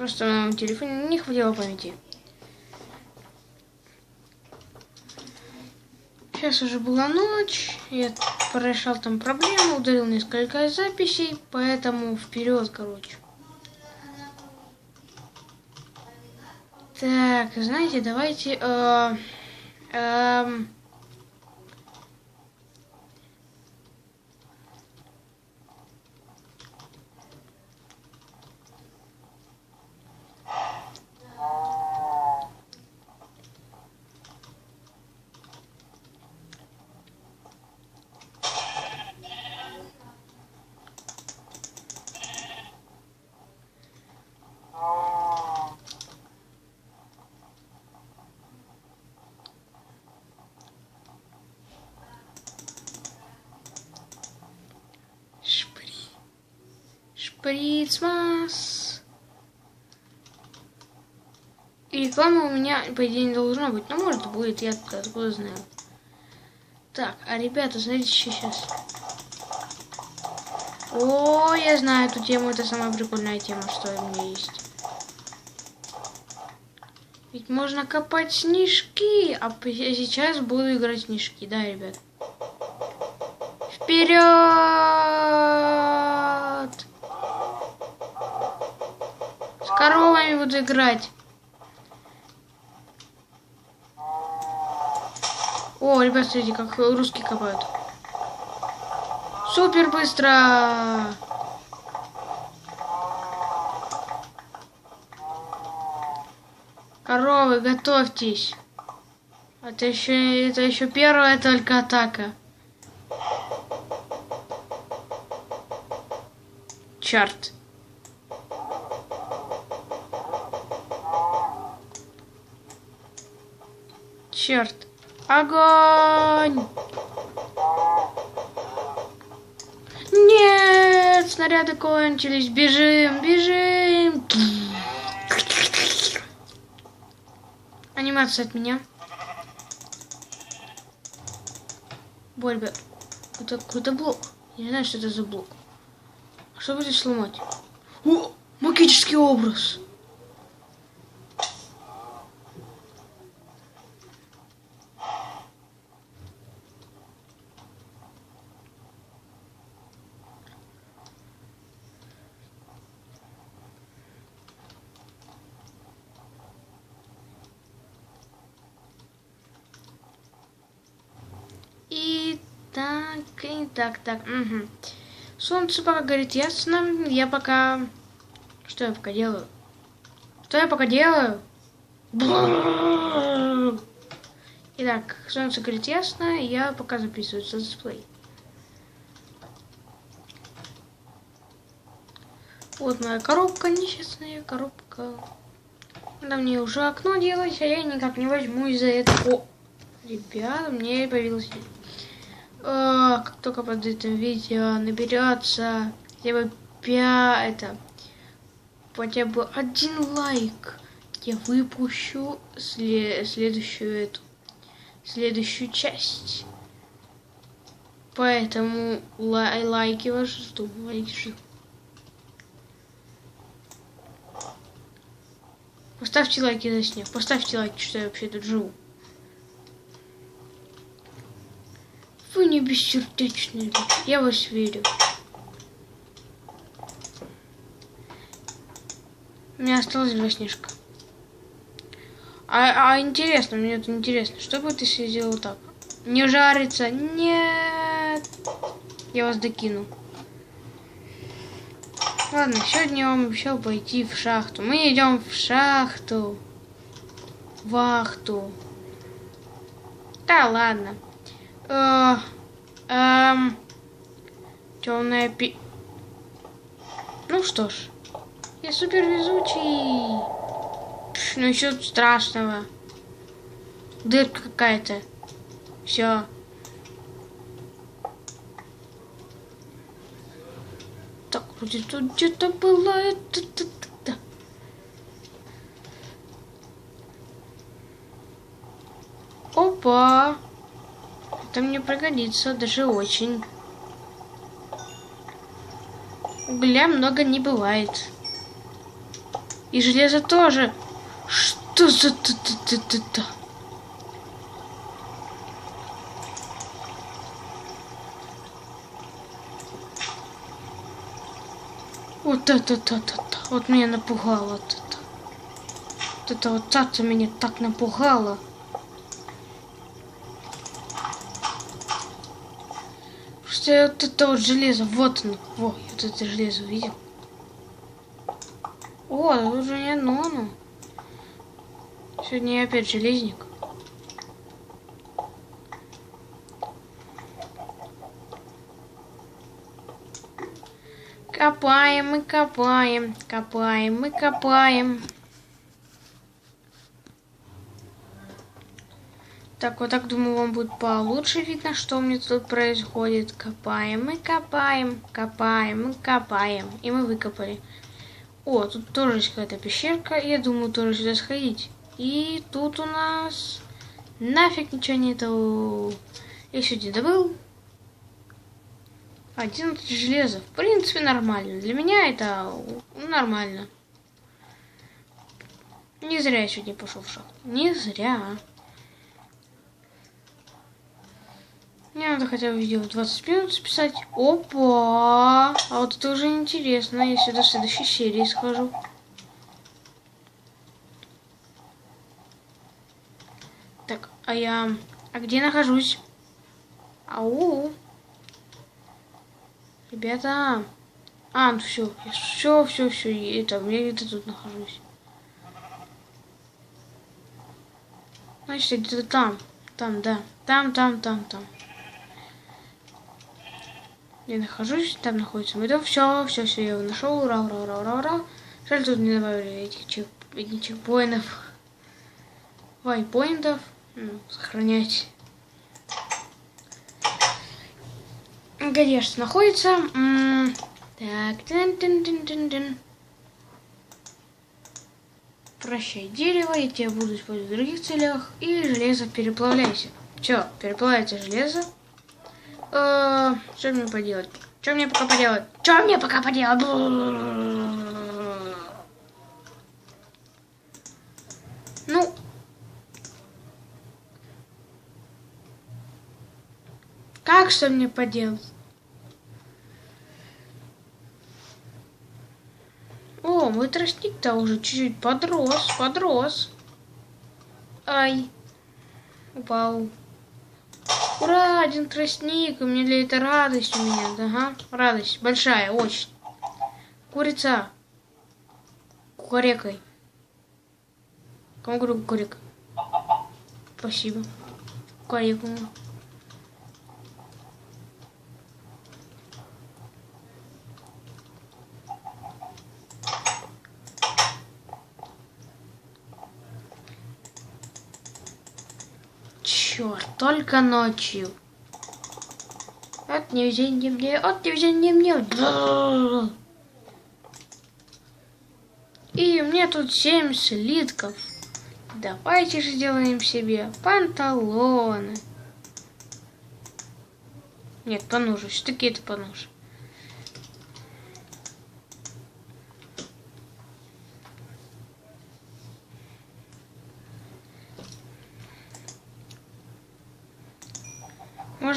Просто на моем телефоне не хватило памяти. Сейчас уже была ночь, я порешал там проблемы, удалил несколько записей, поэтому вперед, короче. Так, знаете, давайте... Э, эм, Шприцмас. И рекламы у меня, по идее, не должно быть. Но может будет, я откуда знаю. Так, а ребята, смотрите сейчас. О, я знаю эту тему, это самая прикольная тема, что у меня есть. Ведь можно копать снежки, а сейчас буду играть снежки, да, ребят? Вперед! Коровами буду играть. О, ребят, смотрите, как русские копают. Супер быстро! Коровы, готовьтесь. Это еще, это еще первая только атака. Черт. Черт. Огонь! Нет, снаряды кончились. Бежим, бежим. Анимация от меня. Борьба. Это какой-то блок. Я не знаю, что это за блок. Что будешь сломать? О, магический образ. И так, так. Угу. Солнце пока горит ясно. Я пока... Что я пока делаю? Что я пока делаю? Итак, солнце горит ясно. Я пока записываю дисплей. Вот моя коробка, несчастная коробка. Надо мне уже окно делать, а я никак не возьму из-за этого. О, ребята, мне появилось а, как только под этим видео наберется хотя бы пя это хотя бы один лайк, я выпущу сле- следующую эту следующую часть. Поэтому лай- лайки ваши жду, лайки жду. Поставьте лайки за снег, поставьте лайки, что я вообще тут живу. Вы не бессердечные. Я вас верю. У меня осталось два снежка. А, а интересно, мне это интересно. Что бы ты сделал так? Не жарится? Нет. Я вас докину. Ладно, сегодня вам обещал пойти в шахту. Мы идем в шахту. Вахту. Да ладно. Э, эм, темная пи... Ну что ж, я супер везучий. Пш, ну еще страшного. Дырка какая-то. Все. Так, вроде тут где-то было это... это- это. Опа! Это мне пригодится, даже очень. Угля много не бывает. И железо тоже. Что за т т т т т Вот это, это, это, вот меня напугало это. Вот это вот это меня так напугало. Что вот это вот железо, вот оно, вот, вот это железо увидел. О, уже не одно оно. Сегодня я опять железник. Копаем и копаем, копаем и копаем. Так, вот так, думаю, вам будет получше видно, что у меня тут происходит. Копаем и копаем, копаем и копаем. И мы выкопали. О, тут тоже есть какая-то пещерка. Я думаю, тоже сюда сходить. И тут у нас нафиг ничего нету. Я сегодня добыл 11 железа. В принципе, нормально. Для меня это нормально. Не зря я сегодня пошел в шахту. Не зря. Мне надо хотя бы видео 20 минут записать. Опа! А вот это уже интересно. Сюда в следующей серии схожу. Так, а я... А где нахожусь? Ау! Ребята. А, ну все, все, все, все, это, я где-то тут нахожусь. Значит, где-то там. Там, да. Там, там, там, там. Я нахожусь, там находится мой дом. Все, все, все, я его нашел. Ура, ура, ура, ура, ура. Жаль, тут не добавили этих чек, чекпоинтов. Вайпоинтов. Ну, сохранять. Конечно, находится. Так, тын -тын -тын -тын -тын. Прощай, дерево, я тебя буду использовать в других целях. И железо переплавляйся. Все, переплавляется железо. Э, что мне поделать? Что мне пока поделать? Что мне пока поделать? Ну, как что мне поделать? О, мой тростник-то уже чуть-чуть подрос, подрос. Ай, упал. Ура, один тростник, у меня для это радость у меня, ага, радость, большая, очень. Курица. Кукарекой. Кому говорю кукарека? Спасибо. Кукареку. Черт, только ночью. От невезения мне, от невезения мне. И у меня тут семь слитков. Давайте же сделаем себе панталоны. Нет, поножи. Все-таки это поножи.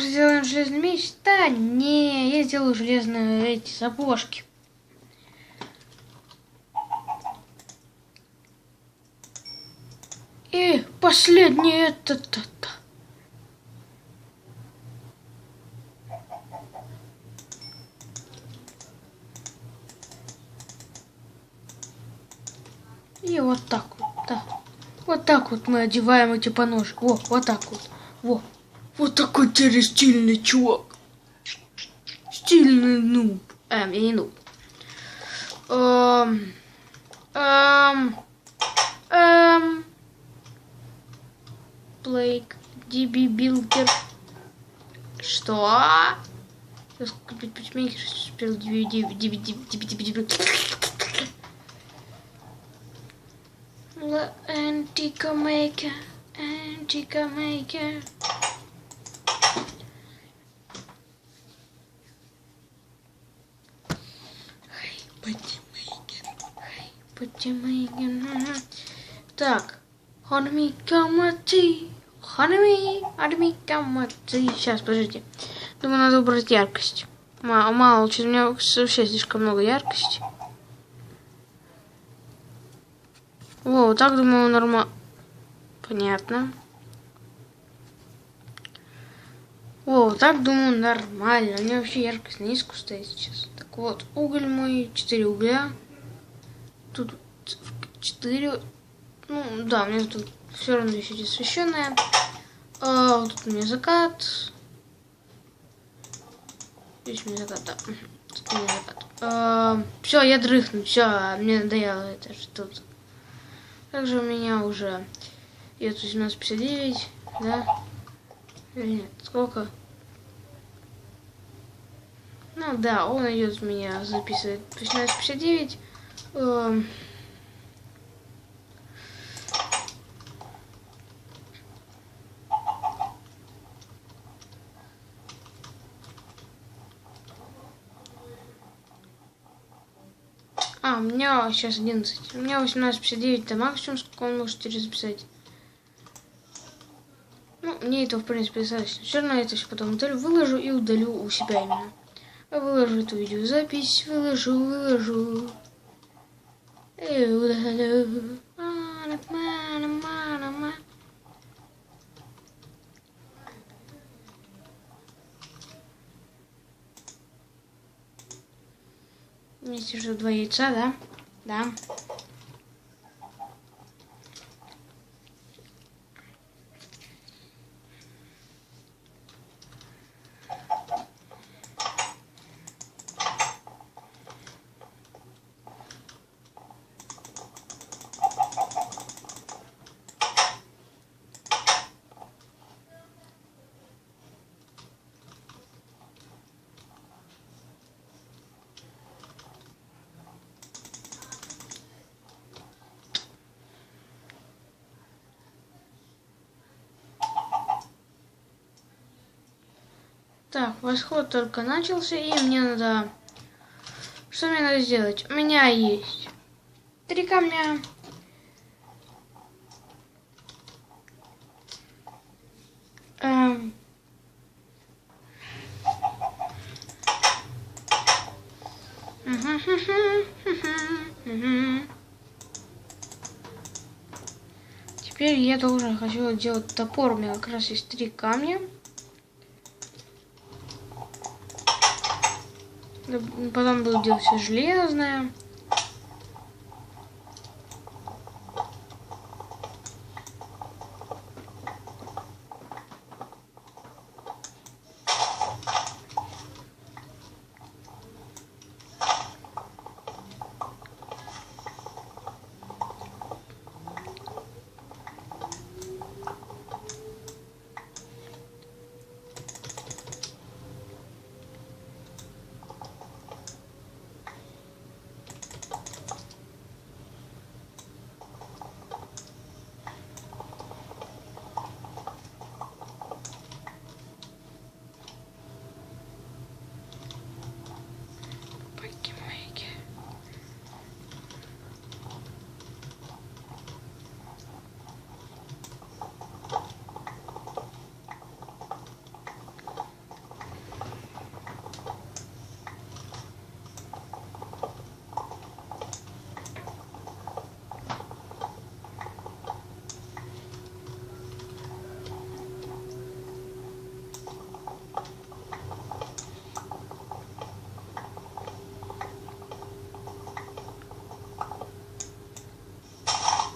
Может, сделаем железный меч? Да не, я сделаю железные эти сапожки. И последнее это то то И вот так вот, да. Вот так вот мы одеваем эти поножи. Во, вот так вот. Во. Вот такой теперь стильный чувак. Стильный нуб. Эм, я не нуб. Эм, эм, эм, Блейк, Диби Билдер. Что? Купить путьмейкер, успел Диби Диби Диби Диби Диби Диби Антика Мейкер, Антика Мейкер. Так. Ханми камати. Ханми, камати. Сейчас, подождите. Думаю, надо убрать яркость. Мало, мало, у меня вообще слишком много яркости. О, так думаю, нормально. Понятно. О, так думаю, нормально. У меня вообще яркость на низкую стоит сейчас. Так вот, уголь мой, 4 угля. Тут 4. Ну, да, у меня тут все равно еще освещенное. А, вот тут у меня закат. Здесь у меня закат, да. Тут у меня закат. А, все, я дрыхну, все, мне надоело это что тут. Также у меня уже идет 18.59, да? Или нет? Сколько? Ну да, он идет меня записывает 18.59. Эм... меня сейчас 11. У меня 18.59 это максимум, сколько он может записать. Ну, мне этого, в принципе, достаточно. Все равно это все потом удалю, выложу и удалю у себя именно. Выложу эту видеозапись, выложу, выложу. И удалю. Вместе же два яйца, да? Да. Так, восход только начался, и мне надо... Что мне надо сделать? У меня есть три камня. Эм... Теперь я должен хочу делать топор. У меня как раз есть три камня. Потом буду делать все железное.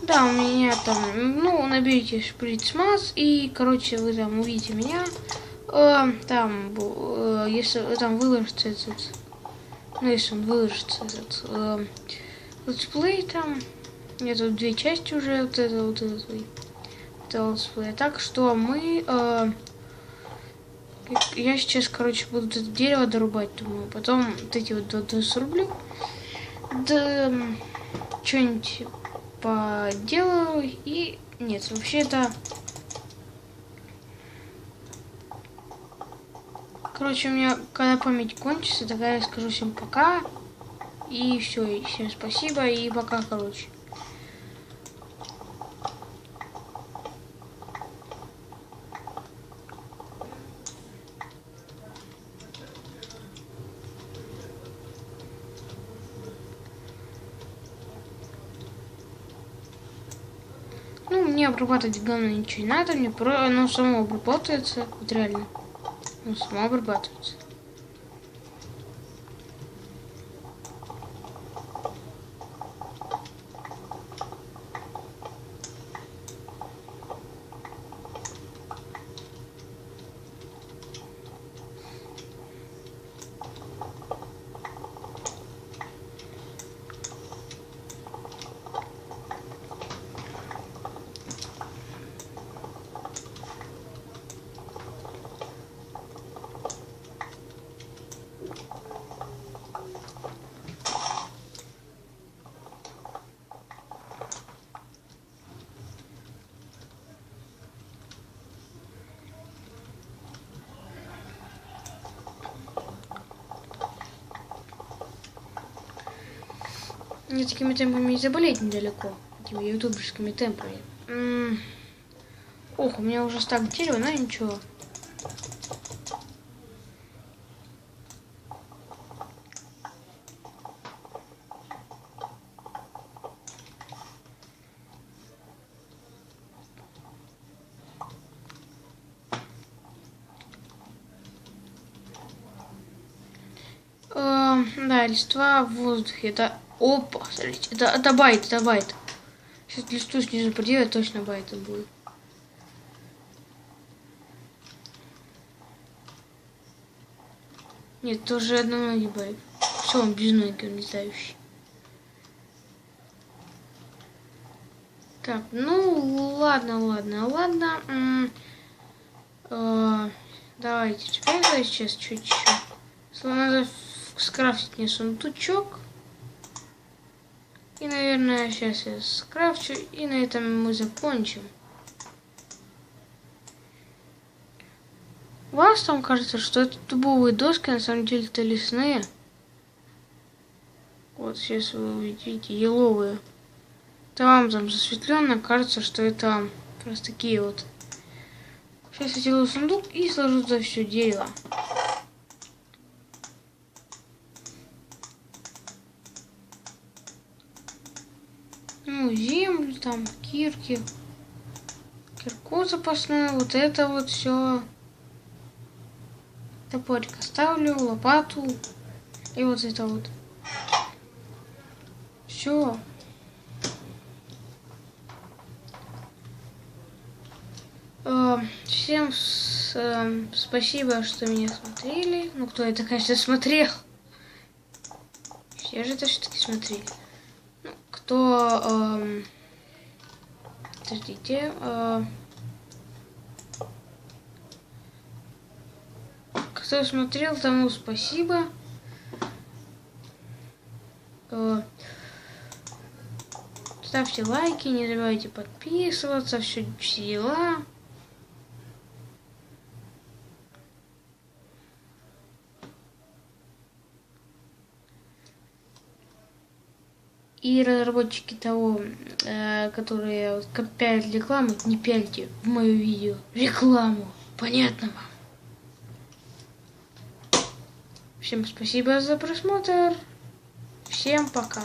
Да, у меня там, ну, наберите шприц масс, и, короче, вы там увидите меня. Э, там, э, если там выложится этот, ну, если он выложится этот э, летсплей там, это две части уже, вот это, вот это, это летсплей. Так что мы, э, я сейчас, короче, буду это дерево дорубать, думаю, потом вот эти вот 20 рублей, да, что-нибудь поделаю. И нет, вообще это... Короче, у меня, когда память кончится, тогда я скажу всем пока. И все, и всем спасибо, и пока, короче. мне обрабатывать говно ничего не надо, мне про... оно само обрабатывается, вот реально. Оно само обрабатывается. Мне такими темпами и заболеть недалеко. Такими ютуберскими темпами. Ох, у меня уже стак дерева, но ничего. Э, да, листва в воздухе. Это Опа, смотрите, это, это байт, это байт. Сейчас листу снизу поделать, точно байт будет. Нет, тоже одноногий байт. Все, он без ноги, он летающий. Так, ну ладно, ладно, ладно. М -э давайте теперь сейчас чуть-чуть. Надо скрафтить мне сундучок. И, наверное, сейчас я скрафчу, и на этом мы закончим. Вас там кажется, что это дубовые доски, на самом деле это лесные. Вот сейчас вы увидите еловые. Там там засветленно, кажется, что это просто такие вот. Сейчас я сделаю сундук и сложу за все дело. ну, землю, там, кирки, кирку запасную, вот это вот все. Топорик оставлю, лопату и вот это вот. Все. Э, всем с, э, спасибо, что меня смотрели. Ну, кто это, конечно, смотрел. Все же это все-таки смотрели кто... Э, подождите. Э, кто смотрел, тому спасибо. Э, ставьте лайки, не забывайте подписываться, все, все дела. И разработчики того, э, которые пялят рекламу, не пяльте в мое видео рекламу. Понятно вам? Всем спасибо за просмотр. Всем пока.